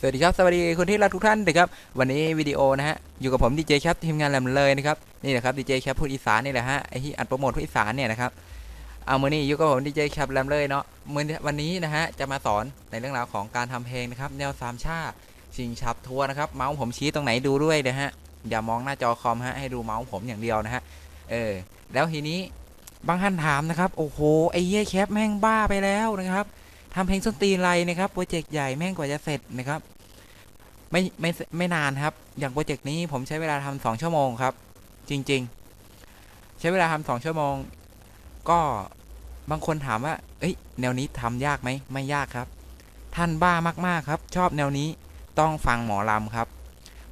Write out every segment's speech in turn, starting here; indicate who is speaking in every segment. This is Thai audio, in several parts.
Speaker 1: สวัสดีครับ สวัสดีคุณที่รักทุกท่านนะครับ วันนี้วิดีโอนะฮะ อยู่กับผมดีเจครับทีมงานแหลมเลยนะครับ นี่นะครับดีเจครับพูดอีสานนี่แหละฮะ ไอที่อัดโปรโมทพูดอีสานเนี่ยนะครับ เอามือนี้อยู่กับผมดีเจครับแหลมเลยเนาะมือวันนี้นะฮะ จะมาสอนในเรื่องราวของการทำเพลงนะครับ แนวสามชาชิงฉับทัวร์นะครับ เมาส์ผมชี้ตรงไหนดูด้วยนะฮะ อย่ามองหน้าจอคอมฮะ ให้ดูเมาส์ผมอย่างเดียวนะฮะ เออ แล้วทีนี้บางท่านถามนะครับ โอ้โห ไอ้เหี้ยแคปแม่งบ้าไปแล้วนะครับ ทำเพลงส้นตีนไรนะครับโปรเจกต์ใหญ่แม่งกว่าจะเสร็จนะครับ ไม่ไม่ไม่นานครับ อย่างโปรเจกต์นี้ผมใช้เวลาทำสองชั่วโมงครับ จริง ๆ ใช้เวลาทำสองชั่วโมง ก็บางคนถามว่า เอ้ย แนวนี้ทำยากไหมไม่ยากครับ ท่านบ้ามากๆครับ ชอบแนวนี้ต้องฟังหมอลำครับ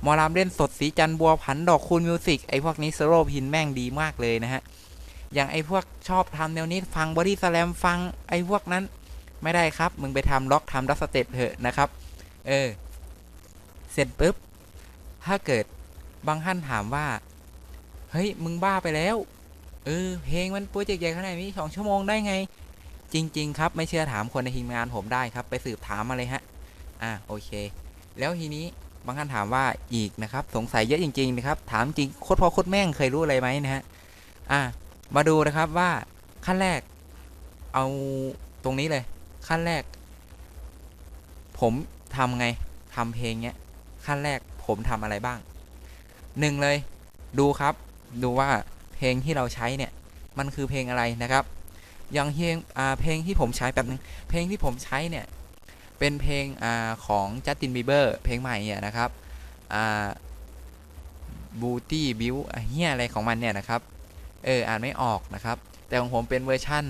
Speaker 1: หมอลำเล่นสดสีจันบัวผันดอกคูณมิวสิกไอพวกนี้สโลพินแม่งดีมากเลยนะฮะ อย่างไอพวกชอบทำแนวนี้ฟังบอดี้สแลมฟังไอพวกนั้น ไม่ได้ครับ มึงไปทำล็อกทำดัสเต็ปเถอะนะครับ เออ เสร็จปุ๊บ ถ้าเกิดบางท่านถามว่า เฮ้ย มึงบ้าไปแล้ว เออ เพลงมันโปรเจกต์ใหญ่ขนาดนี้สองชั่วโมงได้ไง จริง ๆ ครับ ไม่เชื่อถามคนในทีมงานผมได้ครับ ไปสืบถามมาเลยฮะ อะโอเค แล้วทีนี้บางท่านถามว่าอีกนะครับ สงสัยเยอะจริง ๆ นะครับ ถามจริงโคตรพ่อโคตรแม่งเคยรู้อะไรไหมนะฮะ อะมาดูนะครับว่าขั้นแรก เอาตรงนี้เลย ขั้นแรก ผมทำไงทำเพลงเนี้ย ขั้นแรกผมทำอะไรบ้างหนึ่งเลยดูครับดูว่าเพลงที่เราใช้เนี่ย มันคือเพลงอะไรนะครับอย่างเพลงอ่าเพลงที่ผมใช้แบบนึงเพลงที่ผมใช้เนี่ย เป็นเพลงอ่าของจัสตินบีเบอร์เพลงใหม่เนี่ยนะครับอ่าบูตี้บิวเฮียอะไรของมันเนี่ยนะครับ เออ อ่านไม่ออกนะครับ แต่ของผมเป็นเวอร์ชั่น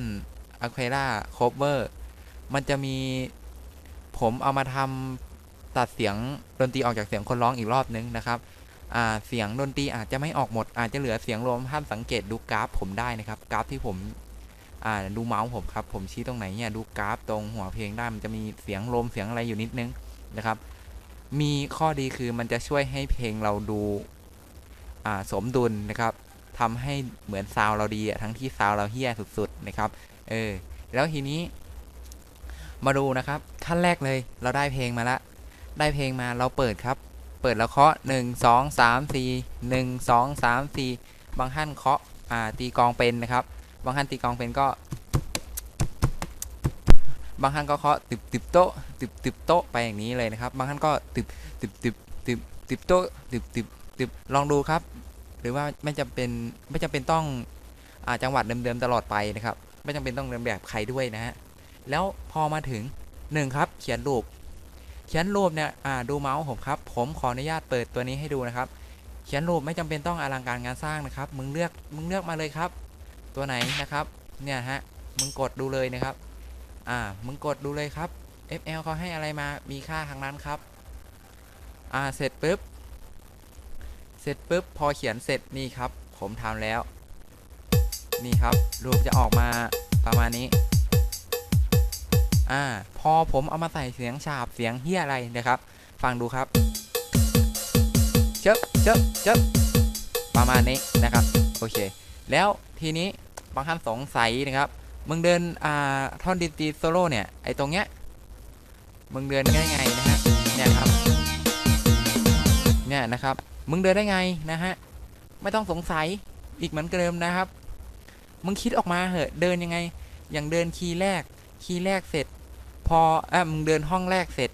Speaker 1: a q u e r a cover มันจะมีผมเอามาทำตัดเสียงดนตรีออกจากเสียงคนร้องอีกรอบนึงนะครับเสียงดนตรีอาจจะไม่ออกหมด อาจจะเหลือเสียงรวมท่านสังเกตดูกราฟผมได้นะครับ กราฟที่ผมดูเมาส์ผมครับผมชี้ตรงไหนเนี่ยดูกราฟตรงหัวเพลงได้มันจะมีเสียงลมเสียงอะไรอยู่นิดนึงนะครับ มีข้อดีคือมันจะช่วยให้เพลงเราดูาสมดุลนะครับทำให้เหมือนซาวเราดีทั้งที่ซาวเราเฮี้ยสุดๆนะครับเออแล้วทีนี้ มาดูนะครับขั้นแรกเลยเราได้เพลงมาละได้เพลงมาเราเปิดครับ เปิดแล้วเคาะหนึ่งสองสามสี่หนึ่งสองสามสี่บางท่านเคาะอ่าตีกองเป็นนะครับ บางท่านตีกองเป็นก็ บางท่านก็เคาะติบติบโต๊ะติบติบโต๊ะไปอย่างนี้เลยนะครับ บางท่านก็ติบติบติบติบติบโต๊ะติบติบติบลองดูครับ หรือว่าไม่จำเป็นไม่จำเป็นต้องอ่าจังหวัดเดิมๆตลอดไปนะครับ ไม่จำเป็นต้องเรียนแบบใครด้วยนะฮะ แล้วพอมาถึงหนึ่งครับ เขียนรูป เขียนรูปเนี่ยอ่าดูเมาส์ผมครับ ผมขออนุญาตเปิดตัวนี้ให้ดูนะครับ เขียนรูปไม่จำเป็นต้องอลังการงานสร้างนะครับ มึงเลือกมึงเลือกมาเลยครับ ตัวไหนนะครับ เนี่ยฮะ มึงกดดูเลยนะครับ อ่า มึงกดดูเลยครับ FL เขาให้อะไรมา มีค่าทางนั้นครับ อ่า เสร็จปุ๊บ เสร็จปุ๊บ พอเขียนเสร็จนี่ครับ ผมทำแล้ว นี่ครับ รูปจะออกมาประมาณนี้ อ่าพอผมเอามาใส่เสียงฉาบเสียงเฮียอะไรนะครับ ฟังดูครับเจบเจบเจบประมาณนี้นะครับโอเค แล้วทีนี้บางท่านสงสัยนะครับมึงเดินอ่าท่อนดนตรีโซโล่เนี่ยไอตรงเนี้ยมึงเดินได้ไงนะฮะเนี่ยครับเนี่ยนะครับมึงเดินได้ไงนะฮะไม่ต้องสงสัยอีกเหมือนเดิมนะครับ มึงคิดออกมาเหอะเดินยังไง อย่างเดินคีย์แรกคีย์แรกเสร็จ พออะมึงเดินห้องแรกเสร็จ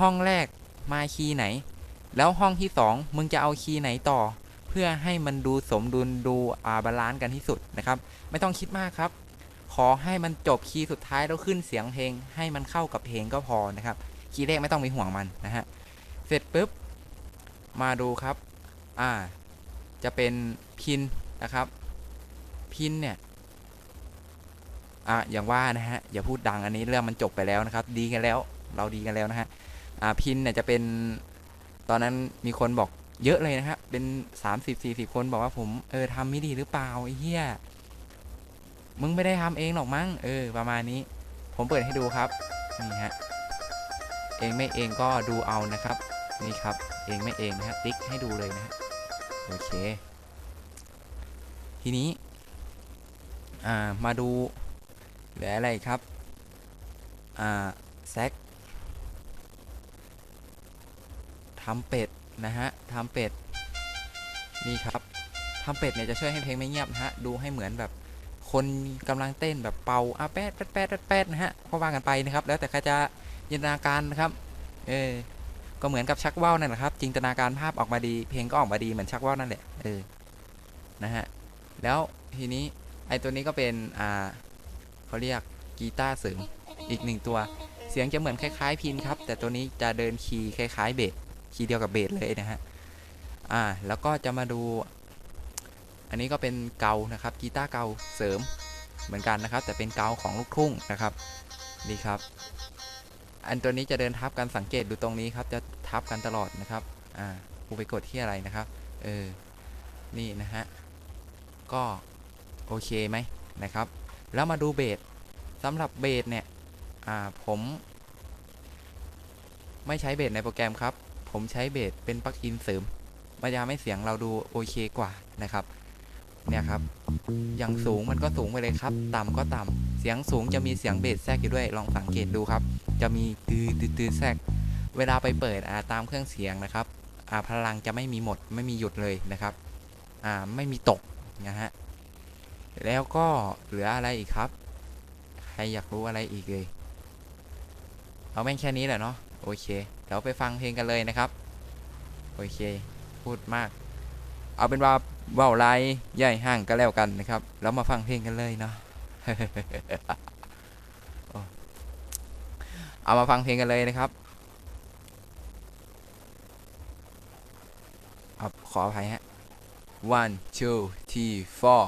Speaker 1: ห้องแรกมาคีย์ไหน แล้วห้องที่สองมึงจะเอาคีย์ไหนต่อ เพื่อให้มันดูสมดุลดูอ่าบาลานซ์กันที่สุดนะครับ ไม่ต้องคิดมากครับ ขอให้มันจบคีย์สุดท้ายแล้วขึ้นเสียงเพลง ให้มันเข้ากับเพลงก็พอนะครับ คีย์แรกไม่ต้องมีห่วงมันนะฮะเสร็จปุ๊บมาดูครับ อ่า จะเป็นพินนะครับ พินเนี่ย อะอย่างว่านะฮะอย่าพูดดังอันนี้เรื่องมันจบไปแล้วนะครับ ดีกันแล้ว เราดีกันแล้วนะฮะอ่าพินเนี่ยจะเป็นตอนนั้นมีคนบอกเยอะเลยนะฮะเป็นสามสิบสี่สิบคนบอกว่าผมเออทำไม่ดีหรือเปล่าไอ้เหี้ยมึงไม่ได้ทำเองหรอกมั้งเออประมาณนี้ ผมเปิดให้ดูครับนี่ฮะเองไม่เองก็ดูเอานะครับนี่ครับเองไม่เองนะฮะติ๊กให้ดูเลยนะฮะโอเค ทีนี้ อ่ามาดู เหลืออะไรครับ อ่า แซกทำ
Speaker 2: เป็ด นะฮะทำเป็ด นี่ครับทำเป็ดเนี่ยจะช่วยให้เพลงไม่เงียบนะฮะ ดูให้เหมือนแบบคนกำลังเต้นแบบเป่าอะแป๊ดแป๊ดแป๊ดแป๊ดแป๊ดนะฮะก็ว่ากันไปนะครับ แล้วแต่ใครจะจินตนาการนะครับ เออ ก็เหมือนกับชักว่าวนั่นแหละครับ จินตนาการภาพออกมาดี เพลงก็ออกมาดีเหมือนชักว่าวนั่นแหละ เออ นะฮะ แล้วทีนี้ไอตัวนี้ก็เป็น อ่า เขาเรียกกีตาร์เสริมอีกหนึ่งตัว เสียงจะเหมือนคล้ายๆพินครับ แต่ตัวนี้จะเดินคีย์คล้ายๆเบสคีย์เดียวกับเบสเลยนะฮะอ่าแล้วก็จะมาดู อันนี้ก็เป็นเกานะครับกีตาร์เกาเสริมเหมือนกันนะครับ แต่เป็นเกาของลูกทุ่งนะครับนี่ครับ อันตัวนี้จะเดินทับกันสังเกตดูตรงนี้ครับ จะทับกันตลอดนะครับอ่ากูไปกดที่อะไรนะครับเออนี่นะฮะก็โอเคไหมนะครับ แล้วมาดูเบสสำหรับเบสเนี่ยผม ไม่ใช้เบสในโปรแกรมครับ ผมใช้เบสเป็นปลั๊กอินเสริมมันจะทำให้เสียงเราดูโอเคกว่านะครับ เนี่ยครับ อย่างสูงมันก็สูงไปเลยครับ ต่ำก็ต่ำเสียงสูงจะมีเสียงเบสแทรกอยู่ด้วย ลองสังเกตดูครับ จะมีตือตือตือแทรก เวลาไปเปิดอ่าตามเครื่องเสียงนะครับอ่าพลังจะไม่มีหมดไม่มีหยุดเลยนะครับอ่าไม่มีตกนะฮะ แล้วก็เหลืออะไรอีกครับ ใครอยากรู้อะไรอีกเลยเอาแม่งแค่นี้แหละเนาะโอเคเดี๋ยวไปฟังเพลงกันเลยนะครับ โอเค พูดมาก เอาเป็นว่าว่าวไรใหญ่ห่างก็แล้วกันนะครับ แล้วมาฟังเพลงกันเลยเนาะเอามาฟังเพลงกันเลยนะครับขออภัยฮะ one two three four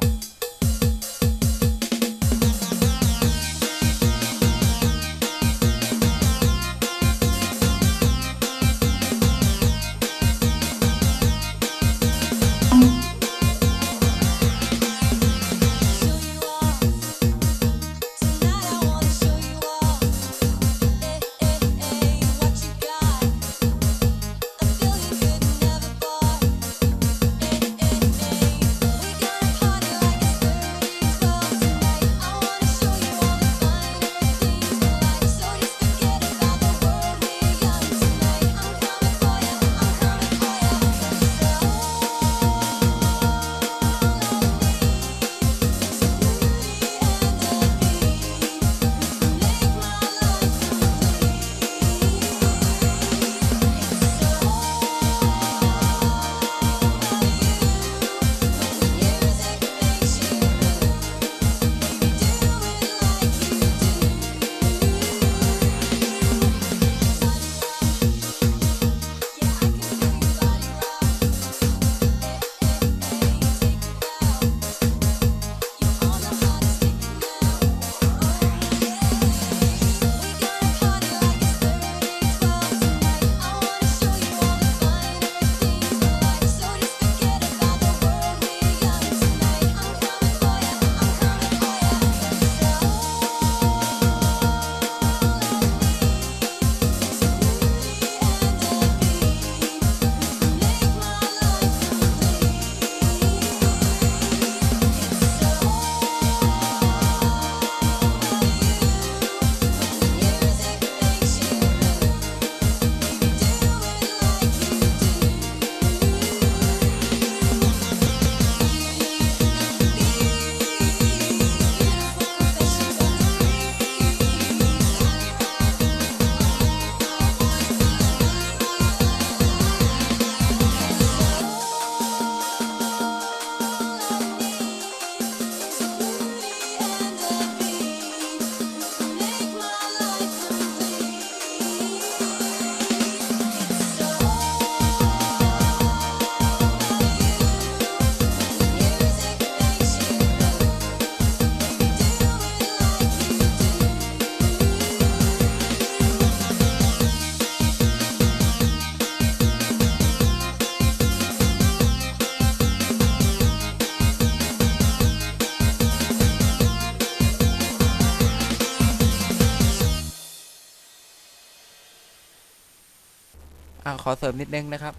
Speaker 2: อ่าขอเสริมนิดนึงนะครับ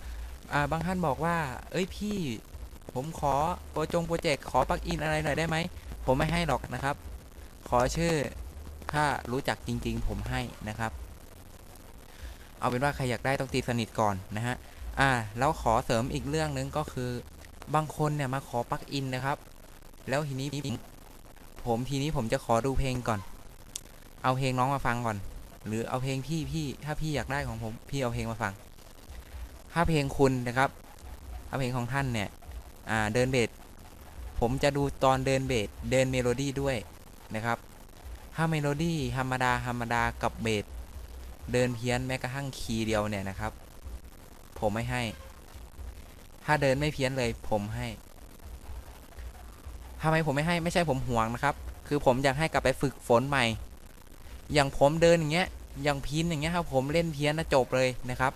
Speaker 2: าบางท่านบอกว่า เอ้ยพี่ ผมขอโปรจงโปรเจกต์ขอปลักอินอะไรหน่อยได้ไหม ผมไม่ให้หรอกนะครับ ขอชื่อถ้ารู้จักจริง ๆ ผมให้นะครับ
Speaker 1: เอาเป็นว่าใครอยากได้ต้องตีสนิทก่อนนะฮะ อ่า แล้วขอเสริมอีกเรื่องหนึงก็คือบางคนเนี่ยมาขอปลักอินนะครับ แล้วทีนี้ผมทีนี้ผมจะขอดูเพลงก่อน เอาเพลงน้องมาฟังก่อน หรือเอาเพลงพี่พี่ถ้าพี่อยากได้ของผม พี่เอาเพลงมาฟัง ถ้าเพลงคุณนะครับถ้าเพลงของท่านเนี่ยเดินเบสผมจะดูตอนเดินเบสเดินเมโลดี้ด้วยนะครับ ถ้าเมโลดี้ธรรมดาธรรมดากับเบสเดินเพี้ยนแม้กระทั่งคีย์เดียวเนี่ยนะครับ ผมไม่ให้ ถ้าเดินไม่เพี้ยนเลยผมให้ทำไมผมไม่ให้ไม่ใช่ผมห่วงนะครับ คือผมอยากให้กลับไปฝึกฝนใหม่ อย่างผมเดินอย่างเงี้ยอย่างพินอย่างเงี้ยครับผมเล่นเพี้ยนนะจบเลยนะครับ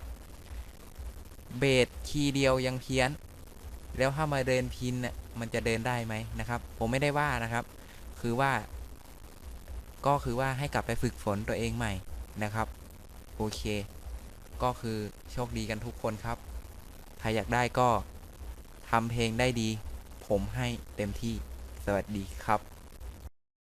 Speaker 1: เบสคีย์เดียวยังเพี้ยน แล้วถ้ามาเดินพินเนี่ยมันจะเดินได้ไหมนะครับ ผมไม่ได้ว่านะครับ คือว่า ก็คือว่าให้กลับไปฝึกฝนตัวเองใหม่นะครับ โอเค ก็คือโชคดีกันทุกคนครับ ใครอยากได้ก็ทำเพลงได้ดี ผมให้เต็มที่ สวัสดีครับ